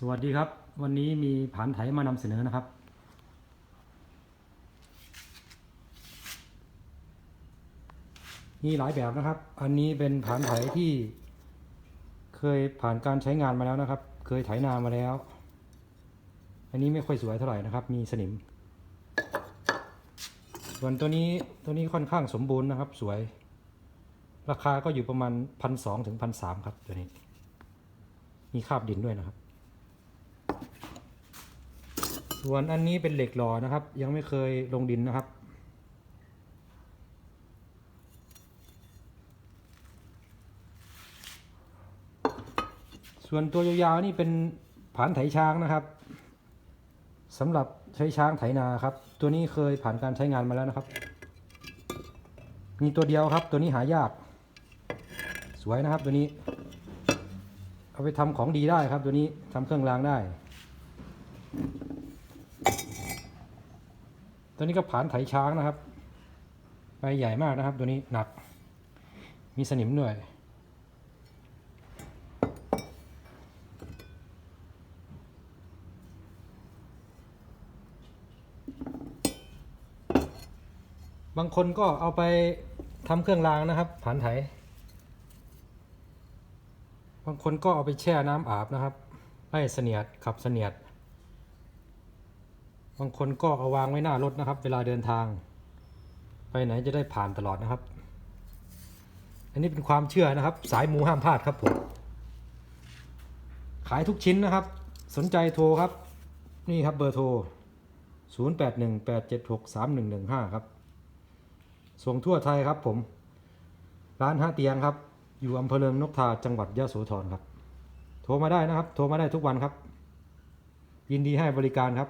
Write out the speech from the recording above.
สวัสดีครับ วันนี้มีผานไถมานำเสนอนะครับ มีหลายแบบนะครับ อันนี้เป็นผานไถที่ เคยผ่านการใช้งานมาแล้วนะครับ เคยไถนามาแล้ว อันนี้ไม่ค่อยสวยเท่าไหร่นะครับ มีสนิม ส่วนตัวนี้ตัวนี้ค่อนข้างสมบูรณ์นะครับ สวย ราคาก็อยู่ประมาณพันสองถึงพันสามครับตัวนี้ มีคาบดินด้วยนะครับ ส่วนอันนี้เป็นเหล็กหล่อนะครับ ยังไม่เคยลงดินนะครับ ส่วนตัวยาวๆนี่เป็นผานไถช้างนะครับสำหรับใช้ช้างไถนาครับ ตัวนี้เคยผ่านการใช้งานมาแล้วนะครับ มีตัวเดียวครับ ตัวนี้หายาก สวยนะครับตัวนี้ เอาไปทำของดีได้ครับ ตัวนี้ทำเครื่องรางได้ ตัวนี้ก็ผานไถช้างนะครับ ใบใหญ่มากนะครับ ตัวนี้หนัก มีสนิมด้วย บางคนก็เอาไปทำเครื่องรางนะครับ ผานไถ บางคนก็เอาไปแช่น้ำอาบนะครับไล่เสนียดขับเสนียด บางคนก็เอาวางไว้หน้ารถนะครับ เวลาเดินทาง ไปไหนจะได้ผ่านตลอดนะครับ อันนี้เป็นความเชื่อนะครับ สายมูห้ามพลาดครับผมขายทุกชิ้นนะครับ สนใจโทรครับ นี่ครับเบอร์โทร 0818763115 ครับ ส่งทั่วไทยครับผม ร้านห้าเตียงครับ อยู่อำเภอเริงนกทาจังหวัดยะโสธรครับ โทรมาได้นะครับ โทรมาได้ทุกวันครับ ยินดีให้บริการครับ